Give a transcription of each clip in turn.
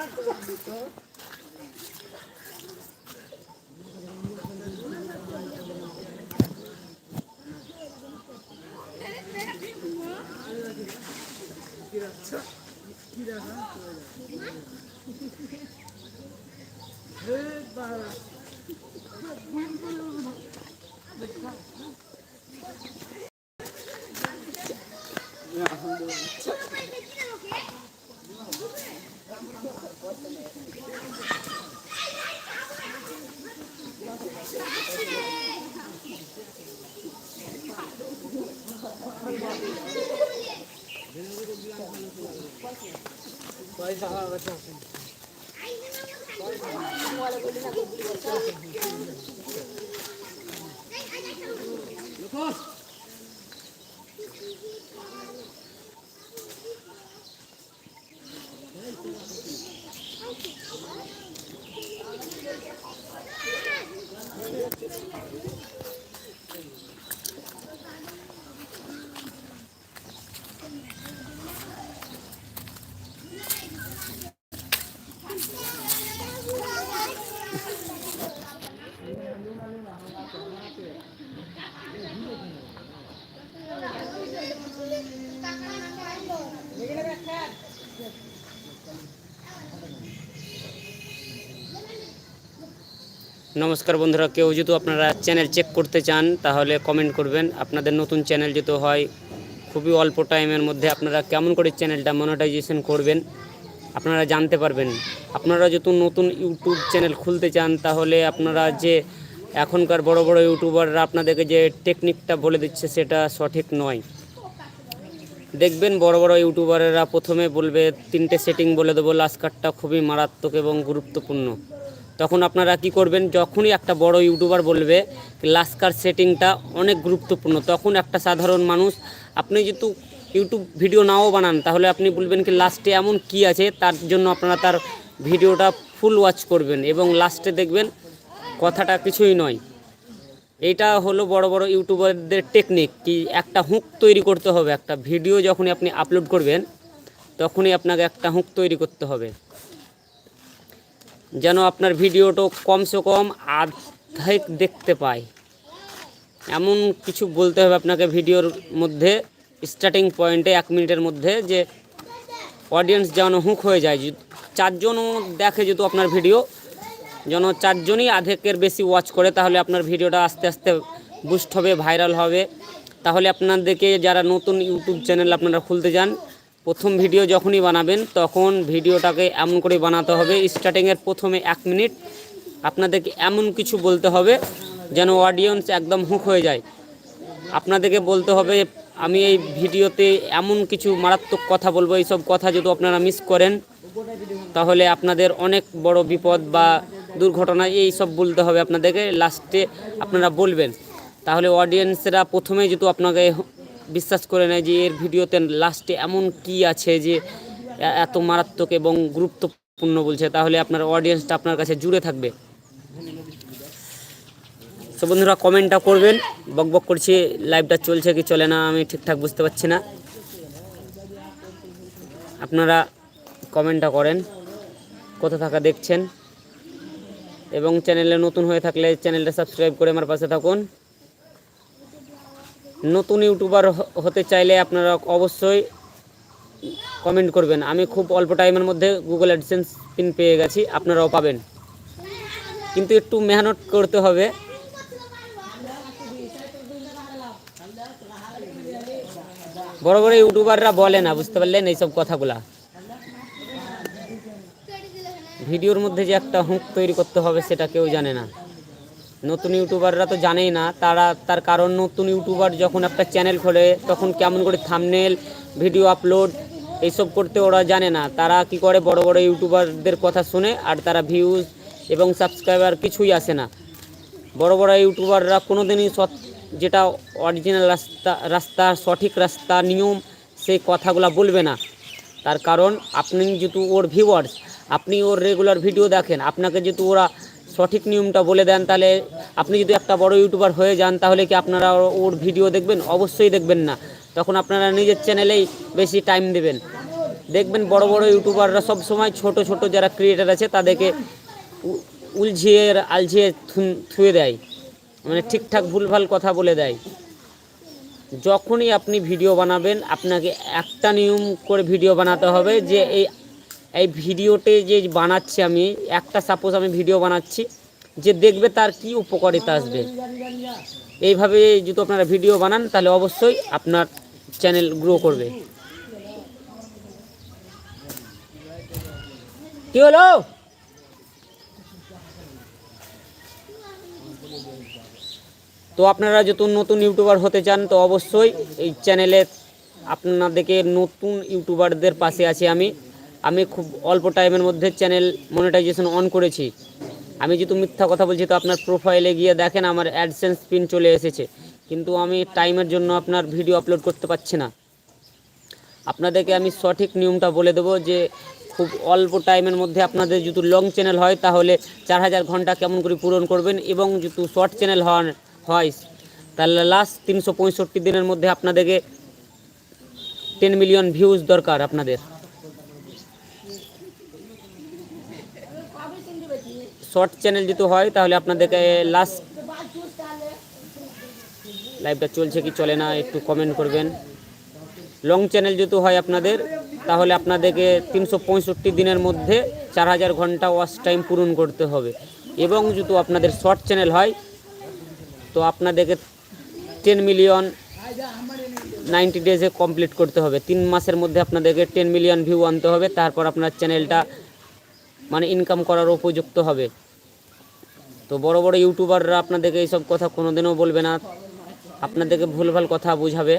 Yeah, I'm doing it. পয়সা নমস্কার বন্ধুরা, কেউ যদি আপনারা চ্যানেল চেক করতে চান, তাহলে কমেন্ট করবেন। আপনাদের নতুন চ্যানেল যেহেতু হয়, খুবই অল্প টাইমের মধ্যে আপনারা কেমন করে চ্যানেলটা মনিটাইজেশন করবেন, আপনারা জানতে পারবেন। আপনারা যেহেতু নতুন ইউটিউব চ্যানেল খুলতে চান, তাহলে আপনারা যে এখনকার বড় বড় ইউটিউবাররা আপনাদেরকে যে টেকনিকটা বলে দিচ্ছে, সেটা সঠিক নয়। দেখবেন বড় বড় ইউটিউবারেরা প্রথমে বলবে, তিনটে সেটিং বলে দেবো। লাস্ট কার্ডটা খুবই মারাত্মক এবং গুরুত্বপূর্ণ। তখন আপনারা কি করবেন, যখনই একটা বড় ইউটিউবার বলবে লাস্কার সেটিংটা অনেক গুরুত্বপূর্ণ, তখন একটা সাধারণ মানুষ, আপনি যেহেতু ইউটিউব ভিডিও নাও বানান, তাহলে আপনি বলবেন কি লাস্টে এমন কি আছে, তার জন্য আপনারা তার ভিডিওটা ফুল ওয়াচ করবেন এবং লাস্টে দেখবেন কথাটা কিছুই নয়। এইটা হলো বড় বড় ইউটিউবারদের টেকনিক কি একটা হুক তৈরি করতে হবে, একটা ভিডিও যখনই আপনি আপলোড করবেন, তখনই আপনাকে একটা হুক তৈরি করতে হবে। যেন আপনার ভিডিওটা কমসে কম আর্ধেক দেখতে পায়। এমন কিছু বলতে হবে আপনাকে ভিডিওর মধ্যে স্টার্টিং পয়েন্টে এক মিনিটের মধ্যে যে অডিয়েন্স যেন হুক হয়ে যায়। চারজনও দেখে যেহেতু আপনার ভিডিও, যেন চারজনই আধেকের বেশি ওয়াচ করে, তাহলে আপনার ভিডিওটা আস্তে আস্তে বুস্ট হবে ভাইরাল হবে। তাহলে আপনাদেরকে যারা নতুন ইউটিউব চ্যানেল আপনারা খুলতে যান প্রথম ভিডিও যখনই বানাবেন, তখন ভিডিওটাকে এমন করে বানাতে হবে, স্টার্টিংয়ের প্রথমে এক মিনিট। আপনাদেরকে এমন কিছু বলতে হবে যেন অডিয়েন্স একদম হুক হয়ে যায়। আপনাদেরকে বলতে হবে, আমি এই ভিডিওতে এমন কিছু মারাত্মক কথা বলব, এইসব কথা যদি আপনারা মিস করেন, তাহলে আপনাদের অনেক বড় বিপদ বা দুর্ঘটনা এই সব বলতে হবে আপনাদেরকে। লাস্টে আপনারা বলবেন। তাহলে অডিয়েন্সরা প্রথমেই যেহেতু আপনাকে বিশ্বাস করে নেয় যে এর ভিডিওতে লাস্টে এমন কি আছে যে এত মারাত্মক এবং গুরুত্বপূর্ণ বলছে, তাহলে আপনার অডিয়েন্সটা আপনার কাছে জুড়ে থাকবে। সো বন্ধুরা কমেন্টটা করবেন। বক বক করছি লাইভটা চলছে কি চলে না, আমি ঠিকঠাক বুঝতে পারছি না। আপনারা কমেন্টটা করেন, কোথা থাকা দেখছেন। এবং চ্যানেলে নতুন হয়ে থাকলে চ্যানেলটা সাবস্ক্রাইব করে আমার পাশে থাকুন। নতুন ইউটিউবার হতে চাইলে আপনারা অবশ্যই কমেন্ট করবেন। আমি খুব অল্প টাইমের মধ্যে গুগল অ্যাডসেন্স পিন পেয়ে গেছি, আপনারাও পাবেন। কিন্তু একটু মেহনত করতে হবে। বড় বড় ইউটিউবাররা বলে না, বুঝতে পারলেন এইসব কথাগুলা? ভিডিওর মধ্যে যে একটা হুঁক তৈরি করতে হবে, সেটা কেউ জানে না। নতুন ইউটিউবাররা তো জানেই না, তারা, তার কারণ নতুন ইউটিউবার যখন একটা চ্যানেল খোলে, তখন কেমন করে থামনেল ভিডিও আপলোড এইসব করতে ওরা জানে না। তারা কি করে, বড় বড় ইউটিউবারদের কথা শুনে আর তারা ভিউজ এবং সাবস্ক্রাইবার কিছুই আসে না। বড় বড় ইউটিউবাররা কোনো দিনই যেটা অরিজিনাল রাস্তা রাস্তা, সঠিক রাস্তা, নিয়ম, সেই কথাগুলো বলবে না। তার কারণ, আপনি যেহেতু ওর ভিউয়ার্স আপনি ওর রেগুলার ভিডিও দেখেন, আপনাকে যেহেতু ওরা সঠিক নিয়মটা বলে দেন, তাহলে আপনি যদি একটা বড় ইউটিউবার হয়ে যান, তাহলে কি আপনারা ওর- ভিডিও দেখবেন? অবশ্যই দেখবেন না। তখন আপনারা নিজের চ্যানেলেই বেশি টাইম দেবেন। দেখবেন বড় বড় ইউটিউবাররা সব সময় ছোট ছোট যারা ক্রিয়েটার আছে, তাদেরকে উলঝিয়ে, আলঝিয়ে থুয়ে দেয়। মানে ঠিকঠাক ভুলভাল কথা বলে দেয়। যখনই আপনি ভিডিও বানাবেন, আপনাকে একটা নিয়ম করে ভিডিও বানাতে হবে যে এই এই ভিডিওতে যে বানাচ্ছি আমি, একটা সাপোজ আমি ভিডিও বানাচ্ছি, যে দেখবে তার কি উপকারিতা আসবে। এইভাবে যদি আপনারা ভিডিও বানান, তাহলে অবশ্যই আপনার চ্যানেল গ্রো করবে। কি হলো? তো আপনারা যত নতুন ইউটিউবার হতে চান, তো অবশ্যই এই চ্যানেলে আপনাদেরকে নতুন ইউটিউবারদের পাশে আছি আমি। আমি খুব অল্প টাইমের মধ্যে চ্যানেল মনিটাইজেশন অন করেছি। আমি যেহেতু মিথ্যা কথা বলছি, তো আপনার প্রোফাইলে গিয়ে দেখেন আমার অ্যাডসেন্স পিন চলে এসেছে। কিন্তু আমি টাইমের জন্য আপনার ভিডিও আপলোড করতে পারছি না। আপনাদেরকে আমি সঠিক নিয়মটা বলে দেবো যে, খুব অল্প টাইমের মধ্যে আপনাদের যদি লং চ্যানেল হয়, তাহলে চার হাজার ঘণ্টা কেমন করে পূরণ করবেন এবং যদি শর্ট চ্যানেল হন হয়, তাহলে লাস্ট তিনশো পঁয়ষট্টি দিনের মধ্যে আপনাদেরকে টেন মিলিয়ন ভিউজ দরকার আপনাদের। শর্ট চ্যানেল যদি হয়, তাহলে আপনাদেরকে লাস্ট লাইভটা চলছে কি চলে না, একটু কমেন্ট করবেন। লং চ্যানেল যেহেতু হয় আপনাদের, তাহলে আপনাদেরকে তিনশো পঁয়ষট্টি দিনের মধ্যে চার হাজার ঘণ্টা ওয়াচ টাইম পূরণ করতে হবে। এবং যদি আপনাদের শর্ট চ্যানেল হয়, তো আপনাদেরকে টেন মিলিয়ন নাইনটি ডেজে কমপ্লিট করতে হবে। তিন মাসের মধ্যে আপনাদেরকে টেন মিলিয়ন ভিউ আনতে হবে। তারপর আপনার চ্যানেলটা মানে ইনকাম করার উপযুক্ত হবে তো বড় বড় ইউটিউবাররা আপনাদেরকে এইসব কথা কোনোদিনও বলবে না আপনাদেরকে ভুলভাল কথা বুঝাবে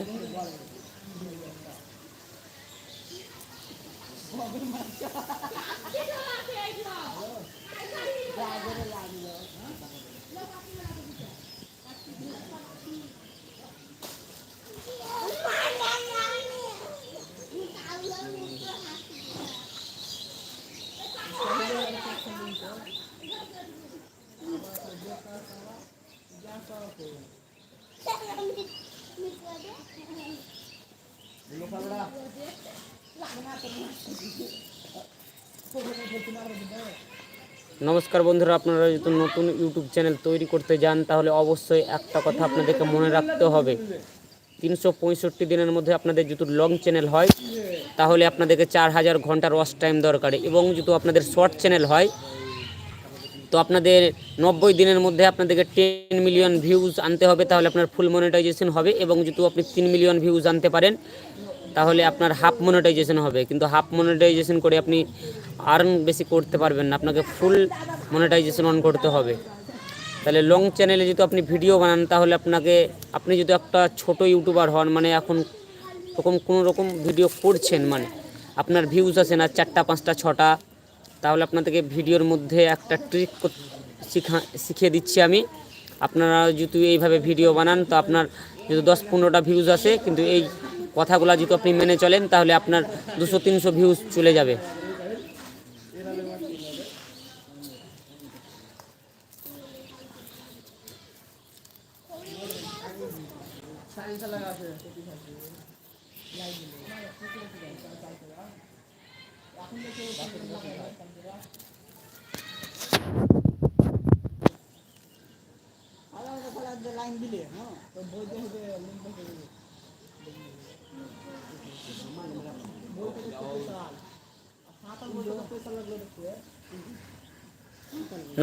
নমস্কার বন্ধুরা, আপনারা যদি নতুন ইউটিউব চ্যানেল তৈরি করতে যান, তাহলে অবশ্যই একটা কথা আপনাদেরকে মনে রাখতে হবে। তিনশো পঁয়ষট্টি দিনের মধ্যে আপনাদের যদি লং চ্যানেল হয়, তাহলে আপনাদেরকে চার হাজার ঘণ্টার ওয়াচ টাইম দরকার এবং যদি আপনাদের শর্ট চ্যানেল হয় তো আপনাদের নব্বই দিনের মধ্যে আপনাদেরকে টেন মিলিয়ন ভিউজ আনতে হবে, তাহলে আপনার ফুল মনিটাইজেশন হবে এবং যদি আপনি তিন মিলিয়ন ভিউজ আনতে পারেন, তাহলে আপনার হাফ মনিটাইজেশন হবে। কিন্তু হাফ মনিটাইজেশন করে আপনি আর্ন বেশি করতে পারবেন না, আপনাকে ফুল মনিটাইজেশন অন করতে হবে। তাহলে লং চ্যানেলে যদি আপনি ভিডিও বানান, তাহলে আপনাকে, আপনি যদি একটা ছোট ইউটিউবার হন মানে এখন রকম কোনো রকম ভিডিও করছেন মানে আপনার ভিউজ আছে না, চারটা, পাঁচটা, ছটা তাহলে আপনাদেরকে ভিডিওর মধ্যে একটা ট্রিক শিখা শিখিয়ে দিচ্ছি আমি। আপনারা যদি এইভাবে ভিডিও বানান, তো আপনার যদি দশ পনেরোটা ভিউজ আসে, কিন্তু এই কথাগুলো যদি আপনি মেনে চলেন, তাহলে আপনার দুশো তিনশো ভিউজ চলে যাবে।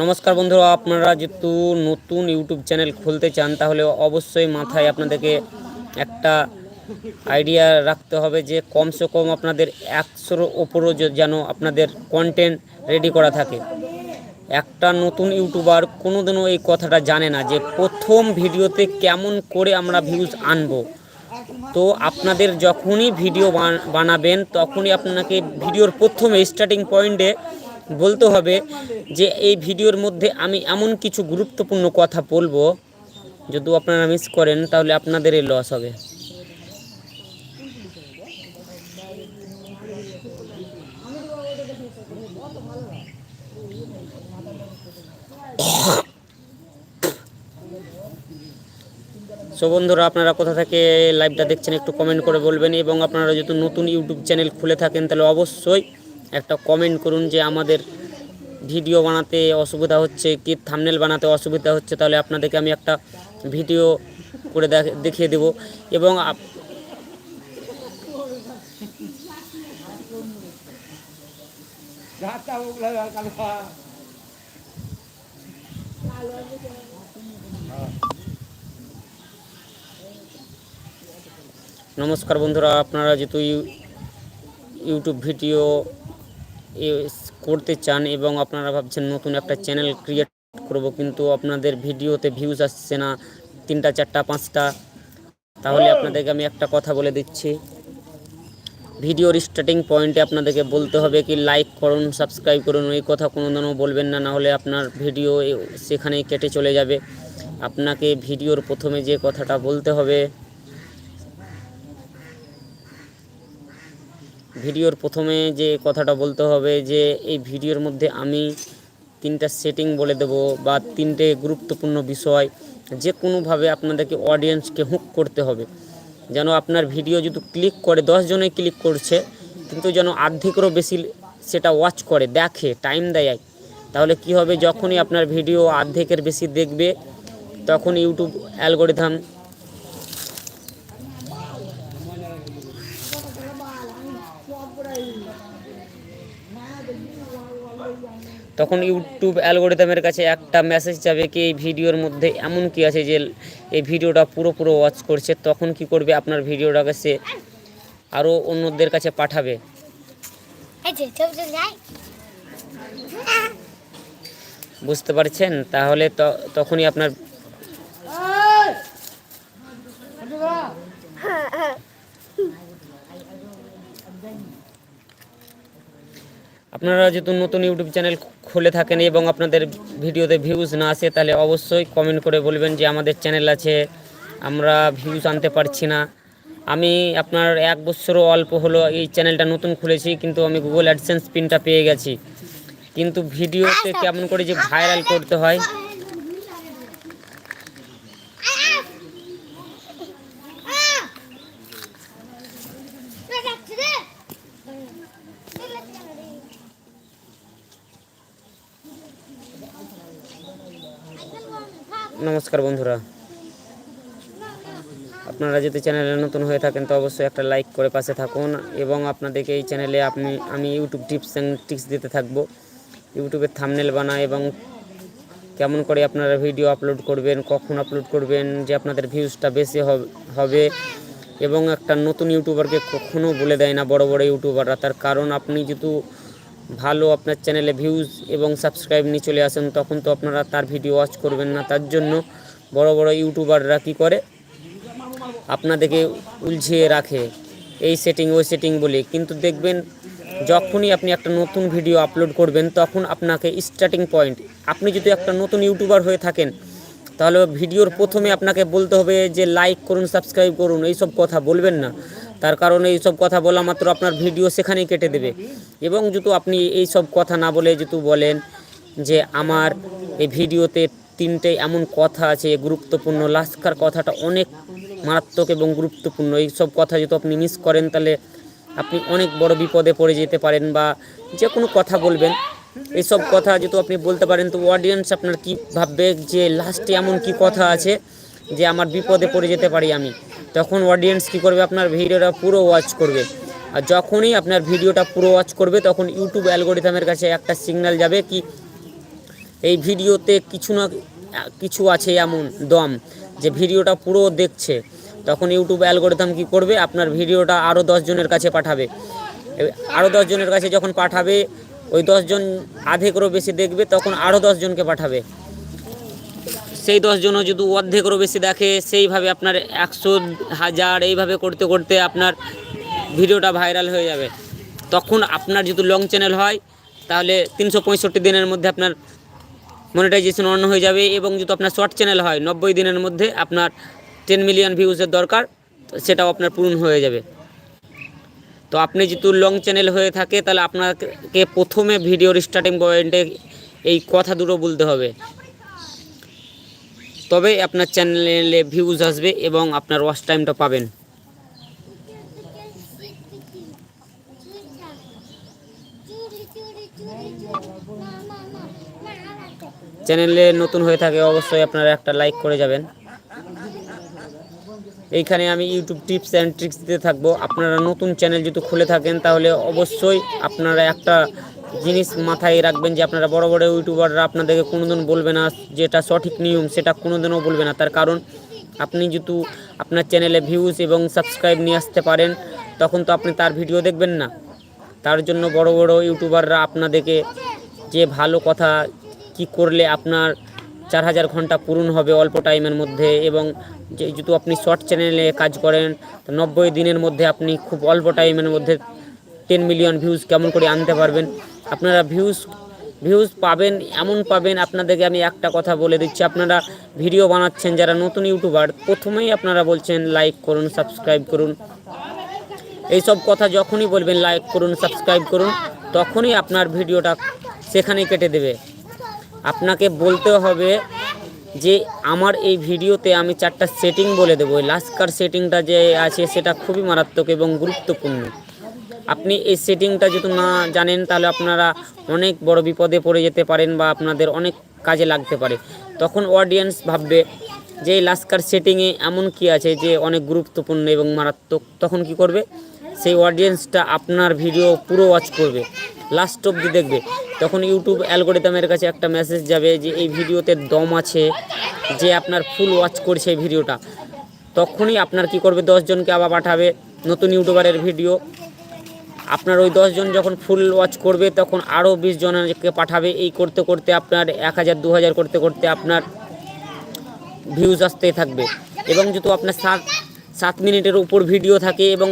নমস্কার বন্ধুরা, আপনারা যেহেতু নতুন ইউটিউব চ্যানেল খুলতে চান, তাহলে অবশ্যই মাথায় আপনাদেরকে একটা আইডিয়া রাখতে হবে যে কমসে কম আপনাদের একশোর ওপরও যেন আপনাদের কন্টেন্ট রেডি করা থাকে। একটা নতুন ইউটিউবার কোনোদিনও এই কথাটা জানে না যে প্রথম ভিডিওতে কেমন করে আমরা ভিউজ আনব। তো আপনাদের যখনই ভিডিও বানাবেন, তখনই আপনাকে ভিডিওর প্রথমে স্টার্টিং পয়েন্টে বলতে হবে যে এই ভিডিওর মধ্যে আমি এমন কিছু গুরুত্বপূর্ণ কথা বলব যদি আপনারা মিস করেন, তাহলে আপনাদেরই লস হবে। সো বন্ধুরা, আপনারা কোথা থেকে লাইভটা দেখছেন একটু কমেন্ট করে বলবেন এবং আপনারা যদি নতুন ইউটিউব চ্যানেল খুলে থাকেন, তাহলে অবশ্যই একটা কমেন্ট করুন যে আমাদের ভিডিও বানাতে অসুবিধা হচ্ছে কি থামনেল বানাতে অসুবিধা হচ্ছে, তাহলে আপনাদেরকে আমি একটা ভিডিও করে দেখ- দেখিয়ে দেব। এবং নমস্কার বন্ধুরা, আপনারা যেহেতু ইউ- ইউটিউব ভিডিও করতে চান এবং আপনারা ভাবছেন নতুন একটা চ্যানেল ক্রিয়েট করব, কিন্তু আপনাদের ভিডিওতে ভিউজ আসছে না, তিনটা, চারটা, পাঁচটা, তাহলে আপনাদেরকে আমি একটা কথা বলে দিচ্ছি। ভিডিওর স্টার্টিং পয়েন্টে আপনাদেরকে বলতে হবে কি লাইক করুন সাবস্ক্রাইব করুন, এই কথা কোনো দিনও বলবেন না না হলে আপনার ভিডিও সেখানেই কেটে চলে যাবে। আপনাকে ভিডিওর প্রথমে যে কথাটা বলতে হবে ভিডিওর প্রথমে যে কথাটা বলতে হবে যে এই ভিডিওর মধ্যে আমি তিনটা সেটিং বলে দেব বা তিনটে গুরুত্বপূর্ণ বিষয় যে কোনোভাবে আপনাদেরকে অডিয়েন্সকে হুক করতে হবে। যেন আপনার ভিডিও যদি ক্লিক করে জনে ক্লিক করছে, কিন্তু যেন আর্ধেকেরও বেশি সেটা ওয়াচ করে, দেখে টাইম দেয়। তাহলে কি হবে? যখনই আপনার ভিডিও আর্ধেকের বেশি দেখবে, তখন ইউটিউব অ্যালগোরিথাম তখন ইউটিউব অ্যালগোরিদমের কাছে একটা মেসেজ যাবে কি এই ভিডিওর মধ্যে এমন কি আছে যে এই ভিডিওটা পুরোপুরো পুরো ওয়াচ করছে তখন কি করবে আপনার ভিডিওটাকে সে আরও অন্যদের কাছে পাঠাবে। এই যে চল চল যাই। বুঝতে পারছেন? তাহলে ত- তখনই আপনার আপনারা যেহেতু নতুন ইউটিউব চ্যানেল খুলে থাকেন এবং আপনাদের ভিডিওতে ভিউজ না আসে তাহলে অবশ্যই কমেন্ট করে বলবেন যে আমাদের চ্যানেল আছে আমরা ভিউজ আনতে পারছি না। আমি আপনার এক বছরও অল্প হলো এই চ্যানেলটা নতুন খুলেছি কিন্তু আমি গুগল অ্যাডসেন্স পিনটা পেয়ে গেছি। কিন্তু ভিডিওতে কেমন করে যে ভাইরাল করতে হয় নমস্কার বন্ধুরা। আপনারা যদি চ্যানেলে নতুন হয়ে থাকেন, তো অবশ্যই একটা লাইক করে পাশে থাকুন এবং আপনাদেরকে এই চ্যানেলে আপনি, আমি ইউটিউব টিপস অ্যান্ড টিক্স দিতে থাকব। ইউটিউবের থামনেল বানায় এবং কেমন করে আপনারা ভিডিও আপলোড করবেন, কখন আপলোড করবেন, যে আপনাদের ভিউজটা বেশি হবে এবং একটা নতুন ইউটিউবারকে কখনও বলে দেয় না, বড় বড় ইউটিউবাররা তার কারণ আপনি যেহেতু ভালো আপনার চ্যানেলে ভিউজ এবং সাবস্ক্রাইব নিয়ে চলে আসেন, তখন তো আপনারা তার ভিডিও ওয়াচ করবেন না। তার জন্য বড় বড় ইউটিউবাররা কী করে? আপনাদেরকে উলঝিয়ে রাখে। এই সেটিং ওই সেটিং বলে কিন্তু দেখবেন, যখনই আপনি একটা নতুন ভিডিও আপলোড করবেন, তখন আপনাকে স্টার্টিং পয়েন্ট আপনি যদি একটা নতুন ইউটিউবার হয়ে থাকেন, তাহলে ভিডিওর প্রথমে আপনাকে বলতে হবে যে লাইক করুন সাবস্ক্রাইব করুন, এইসব কথা বলবেন না। তার কারণে এইসব কথা বলা মাত্র আপনার ভিডিও সেখানেই কেটে দেবে। এবং যদি আপনি এই সব কথা না বলে যদি বলেন যে আমার এই ভিডিওতে তিনটে এমন কথা আছে গুরুত্বপূর্ণ। লাস্কার কথাটা অনেক মারাত্মক এবং গুরুত্বপূর্ণ। এই সব কথা যদি আপনি মিস করেন, তাহলে আপনি অনেক বড় বিপদে পড়ে যেতে পারেন বা যে কোনো কথা বলবেন। এইসব কথা যেহেতু আপনি বলতে পারেন, তো অডিয়েন্স আপনার কি ভাববে যে লাস্টে এমন কি কথা আছে? যে আমার বিপদে পড়ে যেতে পারি আমি। তখন অডিয়েন্স কি করবে? আপনার ভিডিওটা পুরো ওয়াচ করবে। আর যখনই আপনার ভিডিওটা পুরো ওয়াচ করবে, তখন ইউটিউব অ্যালগোরিথামের কাছে একটা সিগন্যাল যাবে কি, এই ভিডিওতে কিছু না, কিছু আছে এমন দম যে ভিডিওটা পুরো দেখছে। তখন ইউটিউব অ্যালগোরিথাম কি করবে? আপনার ভিডিওটা আরও জনের কাছে পাঠাবে। আরও জনের কাছে যখন পাঠাবে, ওই দশজন আধেকেরও বেশি দেখবে, তখন আরও জনকে পাঠাবে। সেই দশজনও যদি অর্ধেকেরও বেশি দেখে, সেইভাবে আপনার একশো হাজার এইভাবে করতে করতে আপনার ভিডিওটা ভাইরাল হয়ে যাবে। তখন আপনার যদি লং চ্যানেল হয়, তাহলে তিনশো পঁয়ষট্টি দিনের মধ্যে আপনার মনিটাইজেশন অন হয়ে যাবে এবং যদি আপনার শর্ট চ্যানেল হয়, নব্বই দিনের মধ্যে আপনার টেন মিলিয়ন ভিউজের দরকার সেটাও আপনার পূরণ হয়ে যাবে। তো আপনি যেহেতু লং চ্যানেল হয়ে থাকে, তাহলে আপনাকে প্রথমে ভিডিওর স্টার্টিং পয়েন্টে এই কথা দুটো বলতে হবে। তবেই আপনার চ্যানেলে ভিউজ আসবে এবং আপনার ওয়াচ টাইমটা পাবেন। চ্যানেলে নতুন হয়ে থাকে অবশ্যই আপনারা একটা লাইক করে যাবেন। এইখানে আমি ইউটিউব টিপস অ্যান্ড ট্রিক্স দিতে থাকব। আপনারা নতুন চ্যানেল যদি খুলে থাকেন তাহলে অবশ্যই আপনারা একটা জিনিস মাথায় রাখবেন যে আপনারা বড় বড় ইউটিউবাররা আপনাদেরকে কোনোদিন বলবে না যেটা সঠিক নিয়ম, সেটা কোনোদিনও বলবে না। তার কারণ আপনি যেহেতু আপনার চ্যানেলে ভিউজ এবং সাবস্ক্রাইব নিয়ে আসতে পারেন, তখন তো আপনি তার ভিডিও দেখবেন না। তার জন্য বড় বড় ইউটিউবাররা আপনাদেরকে যে ভালো কথা কি করলে আপনার চার হাজার ঘণ্টা পূরণ হবে অল্প টাইমের মধ্যে এবং যেহেতু আপনি শর্ট চ্যানেলে কাজ করেন নব্বই দিনের মধ্যে আপনি খুব অল্প টাইমের মধ্যে টেন মিলিয়ন ভিউজ কেমন করে আনতে পারবেন? আপনারা ভিউজ ভিউজ পাবেন, এমন পাবেন। আপনাদেরকে আমি একটা কথা বলে দিচ্ছি। আপনারা ভিডিও বানাচ্ছেন যারা নতুন ইউটিউবার প্রথমেই আপনারা বলছেন লাইক করুন সাবস্ক্রাইব করুন। এইসব কথা যখনই বলবেন লাইক করুন সাবস্ক্রাইব করুন, তখনই আপনার ভিডিওটা সেখানেই কেটে দেবে। আপনাকে বলতে হবে যে আমার এই ভিডিওতে আমি চারটা সেটিং বলে দেবো। লাস্কার সেটিংটা যে আছে, সেটা খুবই মারাত্মক এবং গুরুত্বপূর্ণ। আপনি এই সেটিংটা যদি না জানেন, তাহলে আপনারা অনেক বড় বিপদে পড়ে যেতে পারেন বা আপনাদের অনেক কাজে লাগতে পারে। তখন অডিয়েন্স ভাববে যে এই লাস্কার সেটিংয়ে এমন কি আছে যে অনেক গুরুত্বপূর্ণ এবং মারাত্মক। তখন কি করবে? সেই অডিয়েন্সটা আপনার ভিডিও পুরো ওয়াচ করবে। লাস্ট অবধি দেখবে। তখন ইউটিউব অ্যালগোরিদমের কাছে একটা মেসেজ যাবে যে এই ভিডিওতে দম আছে, যে আপনার ফুল ওয়াচ করছে এই ভিডিওটা তখনই আপনার কি করবে? দশজনকে আবার পাঠাবে নতুন ইউটিউবারের ভিডিও আপনার ওই দশজন যখন ফুল ওয়াচ করবে, তখন আরও বিশ জনকে পাঠাবে। এই করতে করতে আপনার এক হাজার, দু হাজার করতে করতে আপনার ভিউজ আসতেই থাকবে। এবং যেহেতু আপনার সাত সাত মিনিটের উপর ভিডিও থাকে এবং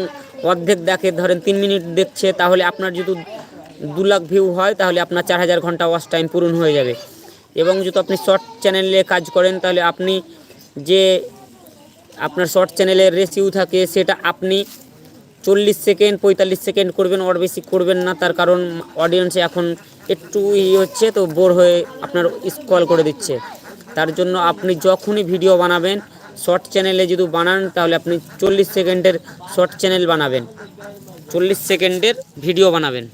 অর্ধেক দেখে ধরেন তিন মিনিট দেখছে, তাহলে আপনার যদি দু লাখ ভিউ হয়, তাহলে আপনার চার হাজার ঘণ্টা ওয়াচ টাইম পূরণ হয়ে যাবে। এবং যদি আপনি শর্ট চ্যানেলে কাজ করেন, তাহলে আপনি যে আপনার শর্ট চ্যানেলের রেসিউ থাকে, সেটা আপনি চল্লিশ সেকেন্ড, পঁয়তাল্লিশ সেকেন্ড করবেন অর বেশি করবেন না। তার কারণ অডিয়েন্সে এখন একটু ই হচ্ছে, তো বোর হয়ে আপনার স্কল করে দিচ্ছে। তার জন্য আপনি যখনই ভিডিও বানাবেন শর্ট চ্যানেলে যদি বানান, তাহলে আপনি চল্লিশ সেকেন্ডের শর্ট চ্যানেল বানাবেন। চল্লিশ সেকেন্ডের ভিডিও বানাবেন।